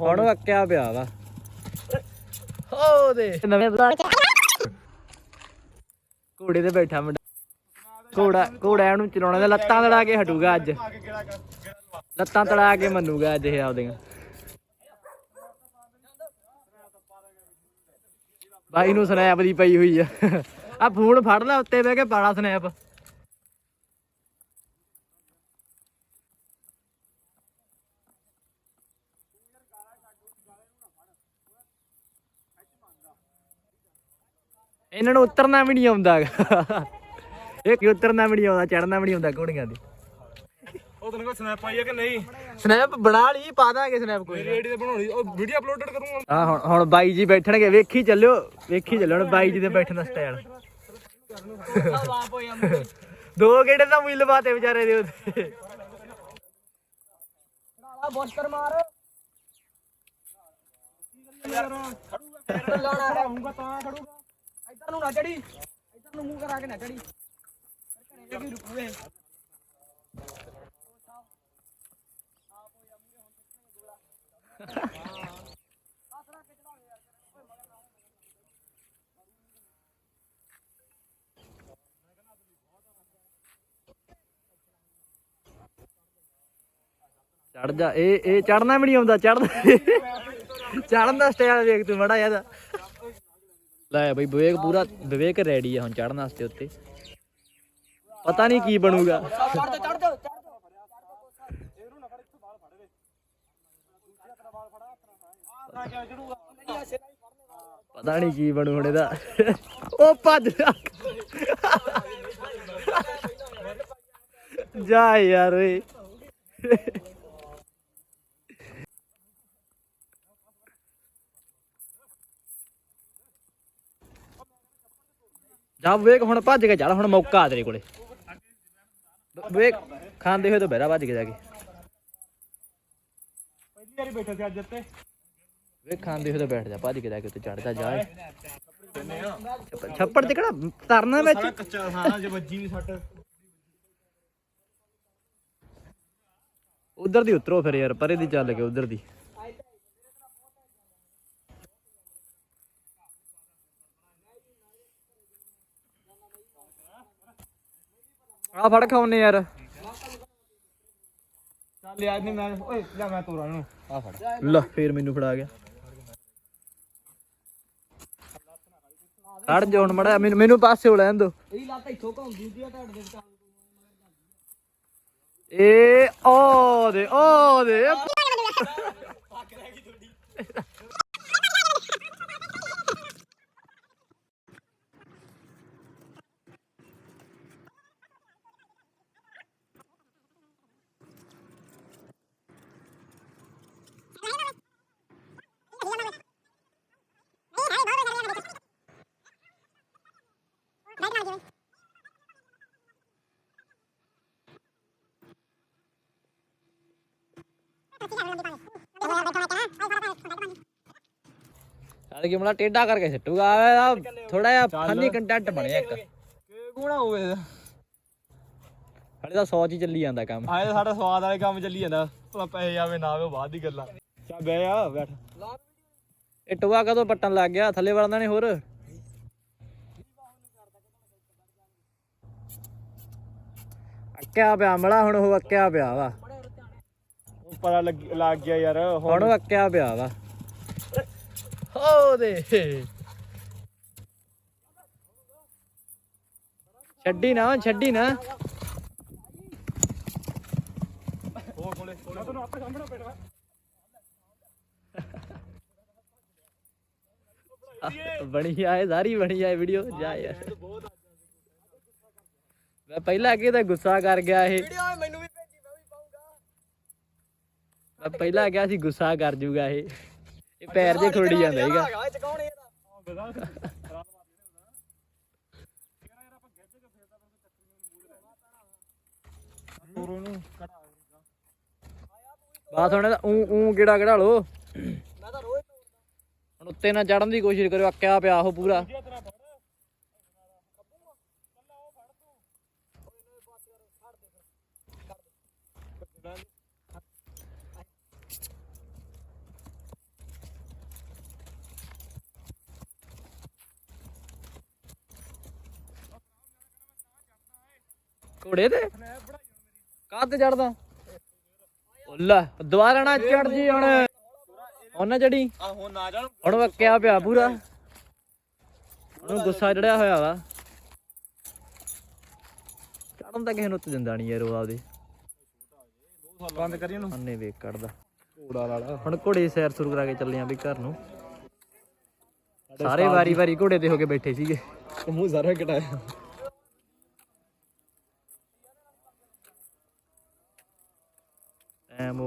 ਹੁਣ ਅੱਕਿਆ ਪਿਆ ਵਾ। ਹੋ ਦੇ ਨਵੇਂ ਘੋੜੇ ਤੇ ਬੈਠਾ ਮੁੰਡਾ। ਘੋੜਾ ਘੋੜਾ ਇਹਨੂੰ ਚਲਾਉਣਾ ਤੇ ਲੱਤਾਂ ਤੜਾ ਕੇ ਹਟੂਗਾ ਅੱਜ। ਲੱਤਾਂ ਤੜਾ ਕੇ ਮੰਨੂਗਾ ਅੱਜ ਇਹ ਆਪਦੀਆਂ। ਬਾਈ ਨੂੰ ਸਨੈਪ ਦੀ ਪਈ ਹੋਈ ਆ। ਆ ਫੋਨ ਫੜ ਲੈ ਉੱਤੇ ਬਹਿ ਕੇ ਪਾੜਾ ਸਨੈਪ। ਇਹਨਾਂ ਨੂੰ ਉਤਰਨਾ ਵੀ ਨਹੀਂ ਆਉਂਦਾ। ਇਹ ਕਿ ਉਤਰਨਾ ਵੀ ਨਹੀਂ ਆਉਂਦਾ ਚੜਨਾ ਵੀ ਨਹੀਂ ਆਉਂਦਾ ਘੋੜੀਆਂ ਦੀ ਉਹ ਤੈਨੂੰ ਕੋਈ ਸਨੈਪ ਆਈ ਹੈ ਕਿ ਨਹੀਂ? ਸਨੈਪ ਬਣਾ ਲਈ ਪਾ ਦਾਂਗੇ ਸਨੈਪ ਕੋਈ ਨਾ। ਰੇਡੀ ਤੇ ਬਣਾਉਣੀ ਉਹ ਵੀਡੀਓ ਅਪਲੋਡਡ ਕਰੂੰਗਾ। ਆ ਹੁਣ ਹੁਣ ਬਾਈ ਜੀ ਬੈਠਣਗੇ ਵੇਖੀ ਚੱਲਿਓ ਵੇਖੀ ਚੱਲਿਓ ਹੁਣ ਬਾਈ ਜੀ ਦੇ ਬੈਠਣ ਦਾ ਸਟਾਈਲ ਦੋ ਗੇੜੇ ਤਾਂ ਮੁੱਲ ਬਾਤੇ ਵਿਚਾਰੇ ਦੇ ਉੱਤੇ। ਖੜੂਗਾ ਤਾਂ ਖੜੂਗਾ। ਇੱਧਰ ਨੂੰ ਨਾ ਚੜੀ। ਇੱਧਰ ਨੂੰ ਮੂੰਹ ਕਰਾ ਕੇ ਨਾ ਚੜੀ। ਘਰੇ ਵੀ ਰੁਕੂਏ ਚੜ ਜਾ। ਇਹ ਇਹ ਚੜਨਾ ਵੀ ਨਹੀਂ ਆਉਂਦਾ। ਚੜਦਾ ਚੜਨ ਦਾ ਸਟਾਈਲ ਵੇਖ ਤੂੰ ਮੜਾ ਜ਼ਿਆਦਾ ਲੈ ਬਈ ਵਿਵੇਕ ਪੂਰਾ, ਵਿਵੇਕ ਰੈਡੀ ਆ ਹੁਣ ਚੜਨ ਵਾਸਤੇ ਉੱਤੇ। ਪਤਾ ਨਹੀਂ ਕੀ ਬਣੂਗਾ। ਚੜ ਜਾ ਚੜ ਪਤਾ ਨਹੀਂ ਕੀ ਬਣੂ ਹੁਣ ਇਹਦਾ। ਉਹ ਭੱਜ ਜਾ। ਜਾ ਯਾਰ ਓਏ। ਜਾ ਵੇਖ ਹੁਣ ਭੱਜ ਕੇ ਚੱਲ ਹੁਣ ਮੌਕਾ ਆ ਤੇਰੇ ਕੋਲੇ। ਵੇਖ ਖਾਂਦੇ ਹੋਏ ਤਾਂ ਬਹਿਰਾ ਭੱਜ ਕੇ ਜਾ ਕੇ। ਪਹਿਲੀ ਵਾਰੀ ਬੈਠਾ ਸੀ ਅੱਜ ਉੱਤੇ ਵੇਖ ਖਾਂਦੇ ਹੋਏ ਤਾਂ ਬੈਠ ਜਾ ਭੱਜ ਕੇ ਜਾ ਕੇ ਉੱਤੇ ਚੜਦਾ ਜਾ। ਛੱਪੜ- ਛੱਪੜ ਤੇ ਕਿਹੜਾ ਤਰਨਾ ਵਿੱਚ? ਸਾਰਾ ਕੱਚਾ ਸਾਰਾ ਜੇ ਵੱਜੀ ਵੀ ਸੱਟ। ਉਧਰ ਦੀ ਉਤਰੋ ਫਿਰ ਯਾਰ ਪਰੇ ਦੀ ਚੱਲ ਕੇ ਉਧਰ ਦੀ। ਆ ਫੜ ਖਾਉਨੇ ਯਾਰ। ਚੱਲ ਯਾਰ ਨਹੀਂ ਮੈਂ ਓਏ ਲੈ ਮੈਂ ਤੋਰਾਂ ਨੂੰ ਆ ਫੜ। ਲੈ ਫੇਰ ਮੈਨੂੰ ਫੜਾ ਗਿਆ। ਖੜ ਜਾ ਹੁਣ ਮੜਾ ਮੈਨੂੰ ਮੈਨੂੰ ਪਾਸੇ ਹੋ ਲੈਣ ਦੋ। ਇਹਦੀ ਲੱਤ ਇੱਥੋਂ ਘੁੰਮਦੀ ਹੁੰਦੀ ਆ ਤੁਹਾਡੇ ਦੇ ਵਿਚਾਰ ਏ ਓ ਦੇ ਓ ਦੇ। ਚੱਲ ਕੇ ਮਲਾ ਟੇਡਾ ਕਰਕੇ ਸਿੱਟੂਗਾ। ਆ ਥੋੜਾ ਜਿਹਾ ਫਨੀ ਕੰਟੈਂਟ ਬਣਿਆ ਇੱਕ। ਗੁਣਾ ਹੋਵੇ ਹਲੇ ਤਾਂ 100 ਚ ਹੀ ਚੱਲੀ ਜਾਂਦਾ ਕੰਮ। ਆਏ ਸਾਡਾ ਸਵਾਦ ਵਾਲੇ ਕੰਮ ਚੱਲੀ ਜਾਂਦਾ। ਭਲਾ ਪੈਸੇ ਆਵੇ ਨਾ ਆਵੇ ਉਹ ਬਾਅਦ ਦੀ ਗੱਲਾਂ ਚੱਲ ਬਹਿ ਆ ਬੈਠ। ਇਹ ਟੋਆ ਕਦੋਂ ਪੱਟਣ ਲੱਗ ਗਿਆ? ਥੱਲੇ ਵੜਦਾ ਨੇ ਹੋਰ? ਅੱਕਿਆ ਪਿਆ ਮਲਾ ਹੁਣ ਉਹ ਅੱਕਿਆ ਪਿਆ ਵਾ। ਪਤਾ ਲੱਗ ਲੱਗ ਗਿਆ ਯਾਰ ਹੁਣ ਉਹ ਅੱਕਿਆ ਪਿਆ ਵਾ। ਹੋ ਦੇ ਛੱਡੀ ਨਾ ਛੱਡੀ ਨਾ। ਬੈਠਾ ਬਣੀ ਆਏ ਸਾਰੀ ਬਣੀ ਆਏ ਵੀਡੀਓ ਜਾ ਯਾਰ। ਮੈਂ ਪਹਿਲਾਂ ਅੱਗੇ ਤਾਂ ਗੁੱਸਾ ਕਰ ਗਿਆ ਇਹ। ਵੀਡੀਓ ਮੈਨੂੰ ਮੈਂ ਪਹਿਲਾਂ ਕਿਹਾ ਸੀ ਗੁੱਸਾ ਕਰ ਜੂਗਾ ਇਹ। ਇਹ ਪੈਰ ਜੇ ਖੁਰੜੀ ਜਾਂਦਾ ਹੈਗਾ ਤੋਰੋ ਨੂੰ ਕਢਾ ਬਾਤ ਹੁਣ ਊ ਕਿਹੜਾ ਕਿਹੜਾ ਲੋ ਮੈਂ ਤਾਂ ਰੋਜ਼ ਹੁਣ ਉੱਤੇ ਨਾ ਚੜਨ ਦੀ ਕੋਸ਼ਿਸ਼ ਕਰਿਓ ਅੱਕਿਆ ਪਿਆ ਉਹ ਪੂਰਾ। ਘੋੜੇ ਤੇ? ਕਾਹ ਤੇ ਚੜਦਾ ਲੈ ਦੁਬਾਰਾ ਨਾ ਚੜ ਜੀ ਹੁਣ ਉਹਨਾਂ ਚੜੀ? ਆ ਹੁਣ ਨਾ ਹੁਣ ਵਕਿਆ ਪਿਆ ਪੂਰਾ। ਉਹਨੂੰ ਗੁੱਸਾ ਚੜਿਆ ਹੋਇਆ ਵਾ। ਚੜਨ ਤਾਂ ਕਿਸੇ ਨੂੰ ਉੱਤੇ ਦਿੰਦਾ ਨਹੀਂ ਯਾਰ ਉਹ ਆਪਦੇ। ਬੰਦ ਕਰੀ ਇਹਨੂੰ ਅੰਨੇ ਵੇਖ ਕੱਢਦਾ। ਘੋੜਾ ਲਾਲਾ ਹੁਣ ਘੋੜੇ ਸੈਰ ਸੁਰ ਕਰਾ ਕੇ ਚੱਲੇ ਆਂ ਵੀ ਘਰ ਨੂੰ। ਸਾਰੇ ਵਾਰੀ ਵਾਰੀ ਘੋੜੇ ਤੇ ਹੋ ਕੇ ਬੈਠੇ ਸੀਗੇ। ਮੂੰਹ ਸਾਰਾ ਘਟਾਇਆ